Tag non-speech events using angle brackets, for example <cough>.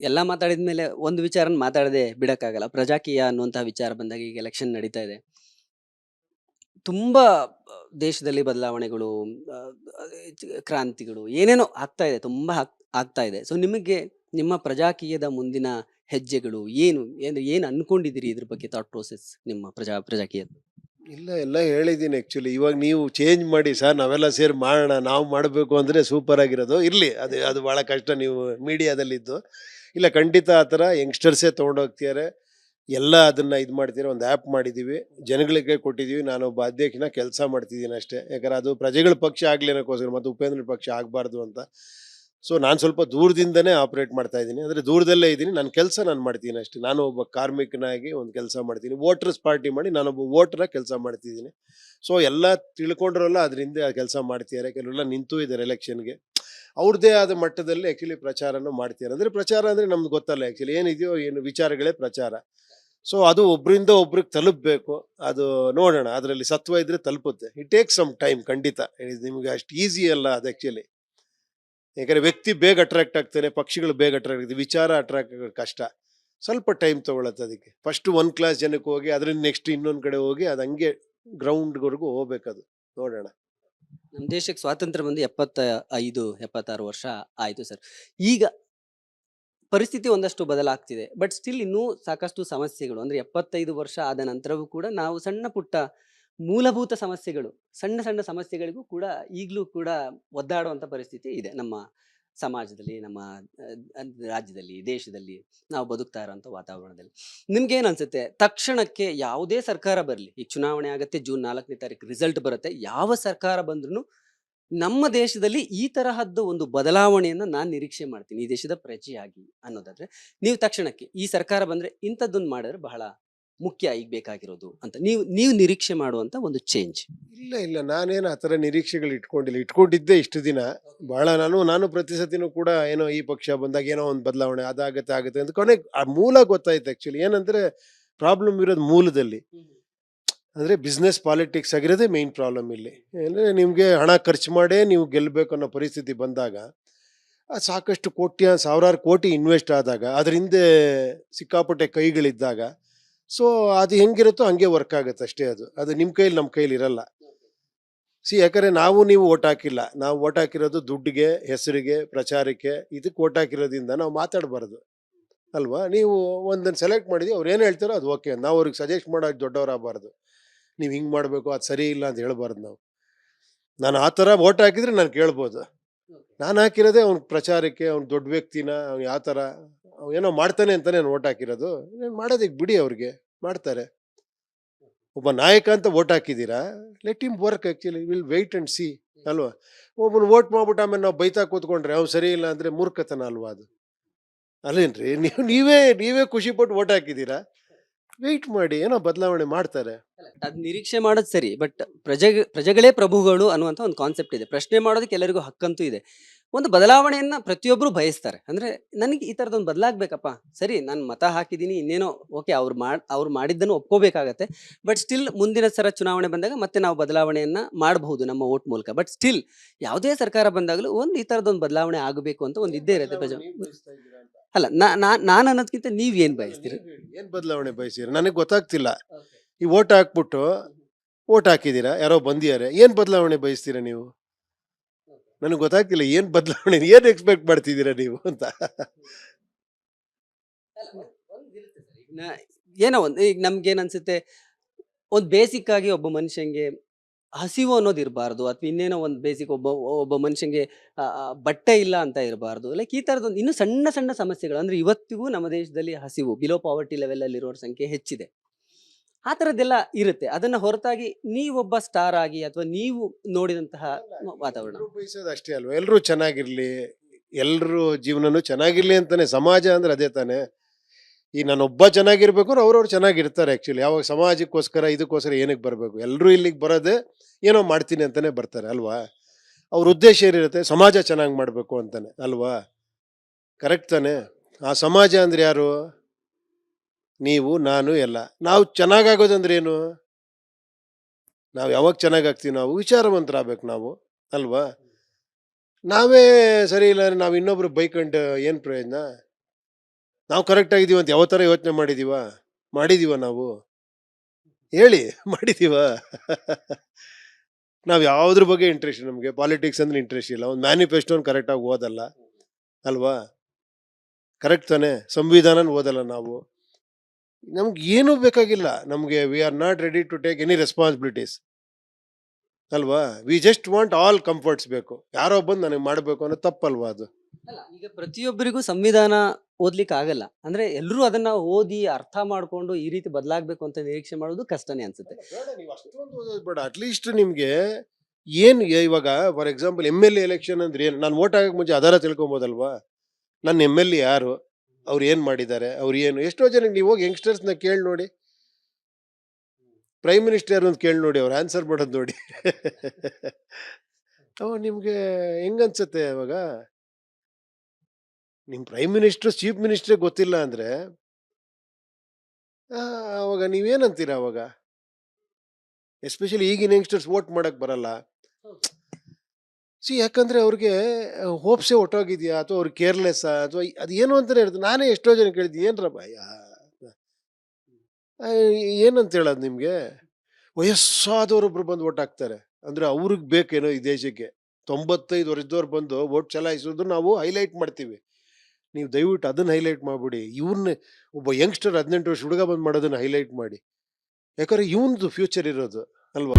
ಎಲ್ಲ ಮಾತಾಡಿದ ಮೇಲೆ ಒಂದು ವಿಚಾರನ ಮಾತಾಡದೆ ಬಿಡಕ್ಕಾಗಲ್ಲ. ಪ್ರಜಾಕೀಯ ಅನ್ನುವಂತಹ ವಿಚಾರ ಬಂದಾಗ ಈಗ ಎಲೆಕ್ಷನ್ ನಡೀತಾ ಇದೆ. ತುಂಬಾ ದೇಶದಲ್ಲಿ ಬದಲಾವಣೆಗಳು ಕ್ರಾಂತಿಗಳು ಏನೇನೋ ಆಗ್ತಾ ಇದೆ, ತುಂಬಾ ಆಗ್- ಆಗ್ತಾ ಇದೆ. ಸೊ ನಿಮಗೆ ನಿಮ್ಮ ಪ್ರಜಾಕೀಯದ ಮುಂದಿನ ಹೆಜ್ಜೆಗಳು ಏನು? ಏನು ಏನು ಅನ್ಕೊಂಡಿದ್ದೀರಿ ಇದ್ರ ಬಗ್ಗೆ ಥಾಟ್ ಪ್ರೋಸೆಸ್ ನಿಮ್ಮ ಪ್ರಜಾ, ಪ್ರಜಾಕೀಯ? ಇಲ್ಲ, ಎಲ್ಲ ಹೇಳಿದ್ದೀನಿ ಆ್ಯಕ್ಚುಲಿ ಇವಾಗ ನೀವು ಚೇಂಜ್ ಮಾಡಿ, ಸರ್, ನಾವೆಲ್ಲ ಸೇರಿ ಮಾಡೋಣ, ನಾವು ಮಾಡಬೇಕು ಅಂದರೆ ಸೂಪರ್ ಆಗಿರೋದು. ಇರಲಿ, ಅದು ಅದು ಭಾಳ ಕಷ್ಟ. ನೀವು ಮೀಡಿಯಾದಲ್ಲಿದ್ದು ಇಲ್ಲ, ಖಂಡಿತ ಆ ಥರ ಯಂಗ್ಸ್ಟರ್ಸೇ ತೊಗೊಂಡೋಗ್ತಿದ್ದಾರೆ ಎಲ್ಲ ಅದನ್ನು ಇದು ಮಾಡ್ತೀರ ಒಂದು ಆ್ಯಪ್ ಮಾಡಿದ್ದೀವಿ ಜನಗಳಿಗೆ ಕೊಟ್ಟಿದ್ದೀವಿ ನಾನೊಬ್ಬ ಅಧ್ಯಕ್ಷನ ಕೆಲಸ ಮಾಡ್ತಿದ್ದೀನಿ ಅಷ್ಟೇ. ಯಾಕಂದ್ರೆ ಅದು ಪ್ರಜೆಗಳ ಪಕ್ಷ ಆಗಲಿ ಅನ್ನೋಕ್ಕೋಸ್ಕರ ಮತ್ತು ಉಪೇಂದ್ರ ಪಕ್ಷ ಆಗಬಾರ್ದು ಅಂತ. ಸೊ ನಾನು ಸ್ವಲ್ಪ ದೂರದಿಂದನೇ ಆಪ್ರೇಟ್ ಮಾಡ್ತಾ ಇದ್ದೀನಿ. ಅಂದರೆ ದೂರದಲ್ಲೇ ಇದ್ದೀನಿ. ನನ್ನ ಕೆಲಸ ನಾನು ಮಾಡ್ತೀನಿ ಅಷ್ಟೇ. ನಾನು ಒಬ್ಬ ಕಾರ್ಮಿಕನಾಗಿ ಒಂದು ಕೆಲಸ ಮಾಡ್ತೀನಿ ವೋಟರ್ಸ್ ಪಾರ್ಟಿ ಮಾಡಿ ನಾನೊಬ್ಬ ವೋಟರ ಕೆಲಸ ಮಾಡ್ತಿದ್ದೀನಿ ಸೊ ಎಲ್ಲ ತಿಳ್ಕೊಂಡ್ರಲ್ಲ, ಅದರಿಂದ ಕೆಲಸ ಮಾಡ್ತಿದ್ದಾರೆ ಕೆಲವೆಲ್ಲ ನಿಂತು ಇದ್ದಾರೆ ಎಲೆಕ್ಷನ್ಗೆ ಅವ್ರದ್ದೇ ಆದ ಮಟ್ಟದಲ್ಲಿ ಆ್ಯಕ್ಚುಲಿ ಪ್ರಚಾರನೂ ಮಾಡ್ತೀರ. ಅಂದರೆ ಪ್ರಚಾರ ಅಂದರೆ ನಮ್ಗೆ ಗೊತ್ತಲ್ಲ ಆ್ಯಕ್ಚುಲಿ ಏನಿದೆಯೋ ಏನು ವಿಚಾರಗಳೇ ಪ್ರಚಾರ. ಸೊ ಅದು ಒಬ್ಬರಿಂದ ಒಬ್ರಿಗೆ ತಲುಪಬೇಕು. ಅದು ನೋಡೋಣ. ಅದರಲ್ಲಿ ಸತ್ವ ಇದ್ರೆ ತಲುಪುತ್ತೆ. ಇಟ್ ಟೇಕ್ ಸಮ್ ಟೈಮ್ ಖಂಡಿತ. ನಿಮಗೆ ಅಷ್ಟು ಈಸಿ ಅಲ್ಲ ಅದು ಆ್ಯಕ್ಚುಲಿ ಯಾಕಂದರೆ ವ್ಯಕ್ತಿ ಬೇಗ ಅಟ್ರಾಕ್ಟ್ ಆಗ್ತಾನೆ, ಪಕ್ಷಿಗಳು ಬೇಗ ಅಟ್ರಾಕ್ಟ್ ಆಗ್ತದೆ, ವಿಚಾರ ಅಟ್ರಾಕ್ಟ್ ಆಗೋದು ಕಷ್ಟ. ಸ್ವಲ್ಪ ಟೈಮ್ ತೊಗೊಳತ್ತೆ ಅದಕ್ಕೆ. ಫಸ್ಟು ಒಂದು ಕ್ಲಾಸ್ ಜನಕ್ಕೆ ಹೋಗಿ ಅದರಿಂದ ನೆಕ್ಸ್ಟ್ ಇನ್ನೊಂದು ಕಡೆ ಹೋಗಿ, ಅದು ಹಂಗೆ ಗ್ರೌಂಡ್ವರೆಗೂ ಹೋಗ್ಬೇಕದು ನೋಡೋಣ. ನಮ್ಮ ದೇಶಕ್ಕೆ ಸ್ವಾತಂತ್ರ್ಯ ಬಂದು ಎಪ್ಪತ್ತ ಐದು ಎಪ್ಪತ್ತಾರು ವರ್ಷ ಆಯಿತು ಸರ್. ಈಗ ಪರಿಸ್ಥಿತಿ ಒಂದಷ್ಟು ಬದಲಾಗ್ತಿದೆ. ಬಟ್ ಸ್ಟಿಲ್ ಇನ್ನೂ ಸಾಕಷ್ಟು ಸಮಸ್ಯೆಗಳು. ಅಂದ್ರೆ ಎಪ್ಪತ್ತೈದು ವರ್ಷ ಆದ ನಂತರವೂ ಕೂಡ ನಾವು ಸಣ್ಣ ಪುಟ್ಟ ಮೂಲಭೂತ ಸಮಸ್ಯೆಗಳು, ಸಣ್ಣ ಸಣ್ಣ ಸಮಸ್ಯೆಗಳಿಗೂ ಕೂಡ ಈಗಲೂ ಕೂಡ ಒದ್ದಾಡುವಂಥ ಪರಿಸ್ಥಿತಿ ಇದೆ ನಮ್ಮ ಸಮಾಜದಲ್ಲಿ, ನಮ್ಮ ರಾಜ್ಯದಲ್ಲಿ, ದೇಶದಲ್ಲಿ ನಾವು ಬದುಕ್ತಾ ಇರೋಂಥ ವಾತಾವರಣದಲ್ಲಿ. ನಿಮ್ಗೇನು ಅನ್ಸುತ್ತೆ? ತಕ್ಷಣಕ್ಕೆ ಯಾವುದೇ ಸರ್ಕಾರ ಬರಲಿ, ಈ ಚುನಾವಣೆ ಆಗುತ್ತೆ, ಜೂನ್ ನಾಲ್ಕನೇ ತಾರೀಕು ರಿಸಲ್ಟ್ ಬರುತ್ತೆ, ಯಾವ ಸರ್ಕಾರ ಬಂದ್ರೂ ನಮ್ಮ ದೇಶದಲ್ಲಿ ಈ ತರಹದ್ದು ಒಂದು ಬದಲಾವಣೆಯನ್ನು ನಾನು ನಿರೀಕ್ಷೆ ಮಾಡ್ತೀನಿ, ಈ ದೇಶದ ಪ್ರಜೆಯಾಗಿ ಅನ್ನೋದಾದ್ರೆ, ನೀವು ತಕ್ಷಣಕ್ಕೆ ಈ ಸರ್ಕಾರ ಬಂದ್ರೆ ಇಂಥದ್ದೊಂದು ಮಾಡಿದ್ರೆ ಬಹಳ ಮುಖ್ಯ ಈಗ ಬೇಕಾಗಿರೋದು ಅಂತ. ನೀವು ನೀವು ನಿರೀಕ್ಷೆ ಮಾಡುವಂತ ಒಂದು ಚೇಂಜ್ ಇಲ್ಲ ಇಲ್ಲ. ನಾನೇನು ಆ ಥರ ನಿರೀಕ್ಷೆಗಳು ಇಟ್ಕೊಂಡಿಲ್ಲ. ಇಟ್ಕೊಂಡಿದ್ದೆ ಇಷ್ಟು ದಿನ. ಭಾಳ ನಾನು ನಾನು ಪ್ರತಿ ಸತಿನೂ ಕೂಡ ಏನೋ ಈ ಪಕ್ಷ ಬಂದಾಗ ಏನೋ ಒಂದು ಬದಲಾವಣೆ ಅದಾಗತ್ತೆ ಆಗುತ್ತೆ ಅಂತ ಕೊನೆ ಆ ಮೂಲ ಗೊತ್ತಾಯ್ತು ಆ್ಯಕ್ಚುಲಿ ಏನಂದ್ರೆ ಪ್ರಾಬ್ಲಮ್ ಇರೋದು ಮೂಲದಲ್ಲಿ. ಅಂದರೆ ಬಿಸ್ನೆಸ್ ಪಾಲಿಟಿಕ್ಸ್ ಆಗಿರೋದೇ ಮೇಯ್ನ್ ಪ್ರಾಬ್ಲಮ್ ಇಲ್ಲಿ. ಅಂದರೆ ನಿಮಗೆ ಹಣ ಖರ್ಚು ಮಾಡೇ ನೀವು ಗೆಲ್ಲಬೇಕು ಅನ್ನೋ ಪರಿಸ್ಥಿತಿ ಬಂದಾಗ ಸಾಕಷ್ಟು ಕೋಟ್ಯ ಸಾವಿರಾರು ಕೋಟಿ ಇನ್ವೆಸ್ಟ್ ಆದಾಗ ಅದರಿಂದ ಹಿಂದೆ ಸಿಕ್ಕಾಪಟ್ಟೆ ಕೈಗಳಿದ್ದಾಗ ಸೊ ಅದು ಹೆಂಗಿರುತ್ತೋ ಹಂಗೆ ವರ್ಕ್ ಆಗುತ್ತೆ ಅಷ್ಟೇ ಅದು. ಅದು ನಿಮ್ಮ ಕೈಲಿ ನಮ್ಮ ಕೈಲಿ ಇರಲ್ಲ. ಸಿ ಯಾಕಂದರೆ ನಾವು ನೀವು ಓಟ್ ಹಾಕಿಲ್ಲ. ನಾವು ಓಟ್ ಹಾಕಿರೋದು ದುಡ್ಡಿಗೆ, ಹೆಸರಿಗೆ, ಪ್ರಚಾರಕ್ಕೆ ಇದಕ್ಕೆ ಓಟ್ ಹಾಕಿರೋದ್ರಿಂದ ನಾವು ಮಾತಾಡಬಾರ್ದು. ಅಲ್ವಾ? ನೀವು ಒಂದನ್ನು ಸೆಲೆಕ್ಟ್ ಮಾಡಿದ್ವಿ, ಅವ್ರು ಏನು ಹೇಳ್ತಾರೋ ಅದು ಓಕೆ ನಾವು ಅವ್ರಿಗೆ ಸಜೆಸ್ಟ್ ದೊಡ್ಡವ್ರು ದೊಡ್ಡವರಾಗಬಾರ್ದು. ನೀವು ಹಿಂಗೆ ಮಾಡಬೇಕು, ಅದು ಸರಿ ಇಲ್ಲ ಅಂತ ಹೇಳ್ಬಾರ್ದು ನಾವು. ನಾನು ಆ ಥರ ಓಟ್ ಹಾಕಿದರೆ ನಾನು ಕೇಳ್ಬೋದು. ನಾನು ಹಾಕಿರೋದೇ ಅವ್ನ ಪ್ರಚಾರಕ್ಕೆ, ಅವ್ನು ದೊಡ್ಡ ವ್ಯಕ್ತಿನ, ಅವ್ನು ಯಾವ ಥರ ಅವ್ನು ಏನೋ ಮಾಡ್ತಾನೆ ಅಂತಾನೆ ನಾನು ಓಟ್ ಹಾಕಿರೋದು. ಏನು ಮಾಡೋದಕ್ಕೆ ಬಿಡಿ ಅವ್ರಿಗೆ, ಮಾಡ್ತಾರೆ. ಒಬ್ಬ ನಾಯಕ ಅಂತ ಓಟ್ ಹಾಕಿದ್ದೀರಾ? Let him work actually will wait and see ಅಲ್ವಾ? ಒಬ್ಬನ ಓಟ್ ಮಾಡ್ಬಿಟ್ಟು ಆಮೇಲೆ ನಾವು ಬೈತಾ ಕೂತ್ಕೊಂಡ್ರೆ ಅವ್ನು ಸರಿ ಇಲ್ಲ ಅಂದರೆ ಮೂರ್ಖತನ ಅಲ್ವಾ ಅದು? ಅಲ್ಲೇನ್ರಿ? ನೀವು, ನೀವೇ ನೀವೇ ಖುಷಿಪಟ್ಟು ಓಟ್ ಹಾಕಿದ್ದೀರಾ? ವೆಯ್ಟ್ ಮಾಡಿ ಏನೋ ಬದಲಾವಣೆ ಮಾಡ್ತಾರೆ. ಅದ್ ನಿರೀಕ್ಷೆ ಮಾಡೋದು ಸರಿ ಬಟ್ ಪ್ರಜೆ ಪ್ರಜೆಗಳೇ ಪ್ರಭುಗಳು ಅನ್ನುವಂಥ ಒಂದು ಕಾನ್ಸೆಪ್ಟ್ ಇದೆ. ಪ್ರಶ್ನೆ ಮಾಡೋದಕ್ಕೆ ಎಲ್ಲರಿಗೂ ಹಕ್ಕಂತೂ ಇದೆ. ಒಂದು ಬದಲಾವಣೆಯನ್ನ ಪ್ರತಿಯೊಬ್ಬರು ಬಯಸ್ತಾರೆ. ಅಂದ್ರೆ ನನಗೆ ಈ ತರದೊಂದು ಬದಲಾಗ್ಬೇಕಪ್ಪ. ಸರಿ ನಾನು ಮತ ಹಾಕಿದ್ದೀನಿ ಇನ್ನೇನೋ ಓಕೆ ಅವ್ರು ಮಾಡ್ ಅವ್ರು ಮಾಡಿದ್ದನ್ನು ಒಪ್ಕೋಬೇಕಾಗತ್ತೆ. ಬಟ್ ಸ್ಟಿಲ್ ಮುಂದಿನ ಸರ ಚುನಾವಣೆ ಬಂದಾಗ ಮತ್ತೆ ನಾವು ಬದಲಾವಣೆಯನ್ನ ಮಾಡಬಹುದು ನಮ್ಮ ಓಟ್ ಮೂಲಕ. ಬಟ್ ಸ್ಟಿಲ್ ಯಾವುದೇ ಸರ್ಕಾರ ಬಂದಾಗಲೂ ಒಂದು ಈ ತರದೊಂದು ಬದಲಾವಣೆ ಆಗಬೇಕು ಅಂತ ಒಂದು ಇದ್ದೇ ಇರುತ್ತೆ ಪ್ರಜೆ. ಅಲ್ಲ ನಾ ನಾನು ಅನ್ನೋದಕ್ಕಿಂತ ನೀವ್ ಏನ್ ಬಯಸ್ತೀರಿ? ಏನು ಬದಲಾವಣೆ ಬಯಸಿರ ನನಗೆ ಗೊತ್ತಾಗ್ತಿಲ್ಲ. ಈ ಓಟ್ ಹಾಕ್ಬಿಟ್ಟು ಓಟ್ ಹಾಕಿದ್ದೀರಾ ಯಾರೋ ಬಂದಿದ್ದಾರೆ. ಏನು ಬದಲಾವಣೆ ಬಯಸ್ತೀರಾ ನೀವು? ನನಗೆ ಗೊತ್ತಾಗ್ತಿಲ್ಲ ಏನು ಬದಲಾವಣೆ ಏನು ಎಕ್ಸ್ಪೆಕ್ಟ್ ಮಾಡ್ತಿದ್ದೀರಾ ನೀವು ಅಂತ. ಏನೋ ಒಂದು ಈಗ ನಮ್ಗೆ ಏನ್ ಅನ್ಸುತ್ತೆ? ಒಂದು ಬೇಸಿಕ್ ಆಗಿ ಒಬ್ಬ ಮನುಷ್ಯಂಗೆ ಹಸಿವು ಅನ್ನೋದು ಇರಬಾರ್ದು ಅಥವಾ ಇನ್ನೇನೋ ಒಂದು ಬೇಸಿಕ್ ಒಬ್ಬ ಒಬ್ಬ ಆ, ಬಟ್ಟೆ ಇಲ್ಲ ಅಂತ ಇರಬಾರ್ದು. ಲೈಕ್ ಈ ಥರದ್ದು ಇನ್ನೂ ಸಣ್ಣ ಸಣ್ಣ ಸಮಸ್ಯೆಗಳು ಅಂದರೆ ಇವತ್ತಿಗೂ ನಮ್ಮ ದೇಶದಲ್ಲಿ ಹಸಿವು ಬಿಲೋ ಪಾವರ್ಟಿ ಲೆವೆಲಲ್ಲಿರೋರ ಸಂಖ್ಯೆ ಹೆಚ್ಚಿದೆ. ಆ ಥರದ್ದೆಲ್ಲ ಇರುತ್ತೆ. ಅದನ್ನು ಹೊರತಾಗಿ ನೀವೊಬ್ಬ ಸ್ಟಾರ್ ಆಗಿ ಅಥವಾ ನೀವು ನೋಡಿದಂತಹ ವಾತಾವರಣ. ಬಯಸೋದು ಅಷ್ಟೇ ಅಲ್ವಾ? ಎಲ್ಲರೂ ಚೆನ್ನಾಗಿರಲಿ ಎಲ್ಲರೂ ಜೀವನನೂ ಚೆನ್ನಾಗಿರಲಿ ಅಂತಾನೆ ಸಮಾಜ ಅಂದ್ರೆ ಅದೇ ತಾನೆ. ಈ ನಾನೊಬ್ಬ ಚೆನ್ನಾಗಿರ್ಬೇಕು ಅವ್ರವ್ರು ಚೆನ್ನಾಗಿರ್ತಾರೆ ಆ್ಯಕ್ಚುಲಿ ಯಾವಾಗ ಸಮಾಜಕ್ಕೋಸ್ಕರ, ಇದಕ್ಕೋಸ್ಕರ ಏನಕ್ಕೆ ಬರಬೇಕು? ಎಲ್ಲರೂ ಇಲ್ಲಿಗೆ ಬರೋದೇ ಏನೋ ಮಾಡ್ತೀನಿ ಅಂತಲೇ ಬರ್ತಾರೆ, ಅಲ್ವಾ? ಅವ್ರ ಉದ್ದೇಶ ಏನಿರುತ್ತೆ? ಸಮಾಜ ಚೆನ್ನಾಗಿ ಮಾಡಬೇಕು ಅಂತಾನೆ, ಅಲ್ವಾ? ಕರೆಕ್ಟ್ ತಾನೆ? ಆ ಸಮಾಜ ಅಂದರೆ ಯಾರು? ನೀವು, ನಾನು, ಎಲ್ಲ. ನಾವು ಚೆನ್ನಾಗಾಗೋದಂದ್ರೆ ಏನು? ನಾವು ಯಾವಾಗ ಚೆನ್ನಾಗಾಗ್ತೀವಿ? ನಾವು ವಿಚಾರವಂತರಾಗಬೇಕು ನಾವು, ಅಲ್ವಾ? ನಾವೇ ಸರಿ ಇಲ್ಲ ನಾವು ಇನ್ನೊಬ್ರು ಬೈಕಂಡು ಏನು ಪ್ರಯೋಜನ? ನಾವು ಕರೆಕ್ಟ್ ಆಗಿದೀವಿ ಅಂತ ಯಾವ ಥರ ಯೋಚನೆ ಮಾಡಿದೀವ ಮಾಡಿದೀವ ನಾವು? ಹೇಳಿ <laughs> ಮಾಡಿದೀವ ನಾವು ಯಾವುದ್ರ ಬಗ್ಗೆ ಇಂಟ್ರೆಸ್ಟ್ ನಮಗೆ. ಪಾಲಿಟಿಕ್ಸ್ ಅಂದ್ರೆ ಇಂಟ್ರೆಸ್ಟ್ ಇಲ್ಲ. ಒಂದು ಮ್ಯಾನಿಫೆಸ್ಟೋನ್ ಕರೆಕ್ಟಾಗಿ ಓದಲ್ಲ. ಅಲ್ವಾ? ಕರೆಕ್ಟ್ ತಾನೇ? ಸಂವಿಧಾನ ಓದಲ್ಲ ನಾವು. ನಮ್ಗೆ ಏನೂ ಬೇಕಾಗಿಲ್ಲ. ನಮಗೆ we are not ready to take any responsibilities ಅಲ್ವಾ? We just want all comforts ಬೇಕು. ಯಾರೋ ಬಂದು ನನಗೆ ಮಾಡಬೇಕು ಅನ್ನೋ ತಪ್ಪಲ್ವಾ ಅದು? ಅಲ್ಲ, ಈಗ ಪ್ರತಿಯೊಬ್ಬರಿಗೂ ಸಂವಿಧಾನ ಓದ್ಲಿಕ್ಕೆ ಆಗಲ್ಲ ಅಂದ್ರೆ ಎಲ್ಲರೂ ಅದನ್ನ ಓದಿ ಅರ್ಥ ಮಾಡ್ಕೊಂಡು ಈ ರೀತಿ ಬದಲಾಗಬೇಕು ಅಂತ ನಿರೀಕ್ಷೆ ಮಾಡೋದು ಕಷ್ಟನೇ ಅನ್ಸುತ್ತೆ. ನೀವು ಅಷ್ಟೊಂದು ಓದೋದು ಅಟ್ಲೀಸ್ಟ್ ನಿಮಗೆ ಏನು ಇವಾಗ for example M L A election ಅಂದ್ರೆ ಏನು, ನಾನು ವೋಟ್ ಆಗಕ್ಕೆ ಮುಂಚೆ ಆಧಾರ ತಿಳ್ಕೊಬೋದಲ್ವಾ? ನನ್ನ ಎಂ ಎಲ್ ಎ ಯಾರು? ಅವ್ರು ಏನು ಮಾಡಿದ್ದಾರೆ? ಅವ್ರು ಏನು? ಎಷ್ಟೋ ಜನಕ್ಕೆ ನೀವು ಹೋಗಿ ಯಂಗ್ಸ್ಟರ್ಸ್ನ ಕೇಳಿ ನೋಡಿ. ಪ್ರೈಮ್ ಮಿನಿಸ್ಟರ್ ಅಂತ ಕೇಳಿ ನೋಡಿ ಅವ್ರು ಆನ್ಸರ್ ಮಾಡೋದು ನೋಡಿ. <laughs> ಅವ ನಿಮಗೆ ಹೆಂಗನ್ಸುತ್ತೆ ಅವಾಗ? ನಿಮ್ಮ ಪ್ರೈಮ್ ಮಿನಿಸ್ಟರ್ ಚೀಫ್ ಮಿನಿಸ್ಟರ್ ಗೊತ್ತಿಲ್ಲ ಅಂದರೆ ಅವಾಗ ನೀವೇನಂತೀರ ಅವಾಗ? ಎಸ್ಪೆಷಲಿ ಈಗಿನ ಯಂಗ್ಸ್ಟರ್ಸ್ ವೋಟ್ ಮಾಡೋಕ್ಕೆ ಬರಲ್ಲ. ಸಿ ಯಾಕಂದರೆ ಅವ್ರಿಗೆ ಹೋಪ್ಸೆ ಹೊಟ್ಟೋಗಿದೆಯಾ ಅಥವಾ ಅವ್ರಿಗೆ ಕೇರ್ಲೆಸ್ ಅಥವಾ ಅದು ಏನು ಅಂತಲೇ ಹೇಳ್ತಾರೆ ನಾನೇ ಎಷ್ಟೋ ಜನ ಕೇಳಿದ್ದೆ, ಏನ್ರ ಭಯ ಏನಂತ ಹೇಳೋದು ನಿಮಗೆ? ವಯಸ್ಸಾದವರೊಬ್ರು ಬಂದು ವೋಟ್ ಹಾಕ್ತಾರೆ. ಅಂದರೆ ಅವ್ರಿಗೆ ಬೇಕೇನೋ ಈ ದೇಶಕ್ಕೆ. ತೊಂಬತ್ತೈದು ವರ್ಷದವ್ರು ಬಂದು ವೋಟ್ ಚಲಾಯಿಸೋದು ನಾವು ಹೈಲೈಟ್ ಮಾಡ್ತೀವಿ. ನೀವು ದಯವಿಟ್ಟು ಅದನ್ನು ಹೈಲೈಟ್ ಮಾಡಿಬಿಡಿ. ಇವ್ರನ್ನ ಒಬ್ಬ ಯಂಗ್ಸ್ಟರ್ ಹದಿನೆಂಟು ವರ್ಷ ಹುಡುಗ ಬಂದು ಮಾಡೋದನ್ನ ಹೈಲೈಟ್ ಮಾಡಿ. ಯಾಕಂದ್ರೆ ಇವನದು ಫ್ಯೂಚರ್ ಇರೋದು ಅಲ್ವಾ?